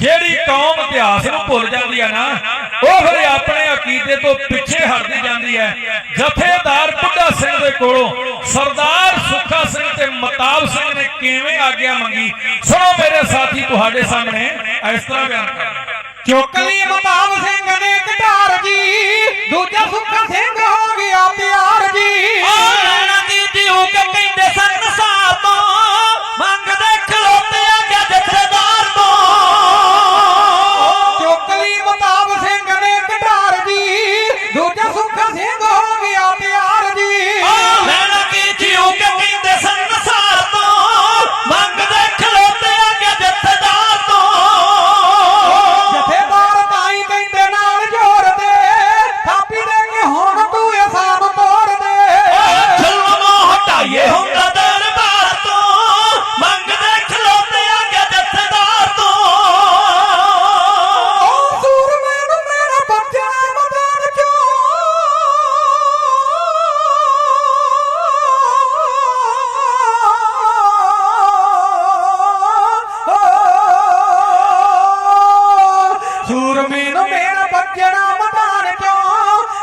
ਜਿਹੜੀ ਕੌਮ ਇਤਿਹਾਸ ਨੂੰ ਭੁੱਲ ਜਾਂਦੀ ਆ ਨਾ, ਉਹ ਫਿਰ ਆਪਣੇ ਅਕੀਦੇ ਤੋਂ ਪਿੱਛੇ ਹਟਦੀ ਜਾਂਦੀ ਹੈ ਜਥੇਦਾਰ ਬੁੱਢਾ ਸਿੰਘ ਦੇ ਕੋਲੋਂ ਸਰਦਾਰ ਸੁੱਖਾ ਸਿੰਘ ਤੇ ਮਤਾਬ ਸਿੰਘ ਨੇ ਕਿਵੇਂ ਆਗਿਆ ਮੰਗੀ? ਸੁਣੋ ਮੇਰੇ ਸਾਥੀ ਤੁਹਾਡੇ ਸਾਹਮਣੇ, ਇਸ ਤਰ੍ਹਾਂ ਬਿਆਨ ਕਰ ਕਿਉਂਕਿ ਮਤਾਬ ਸਿੰਘ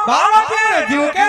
બાળકે જીવ કે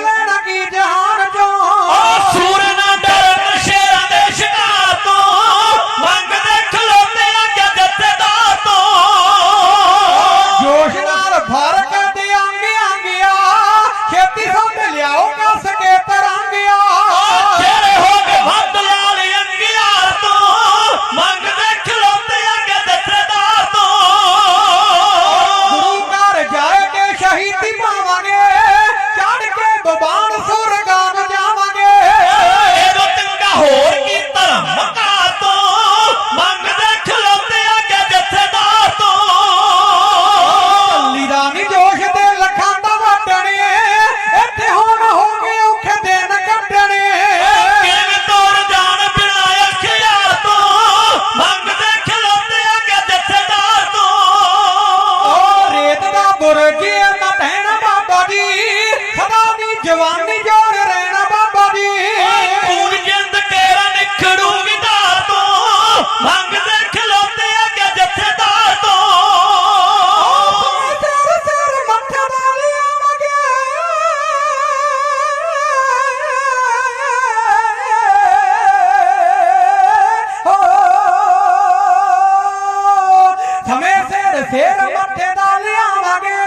ਫੇਰ ਮੱਠੇ ਦਾ ਲਿਆਵਾਂਗੇ।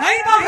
ਨਹੀਂ ਤਾਂ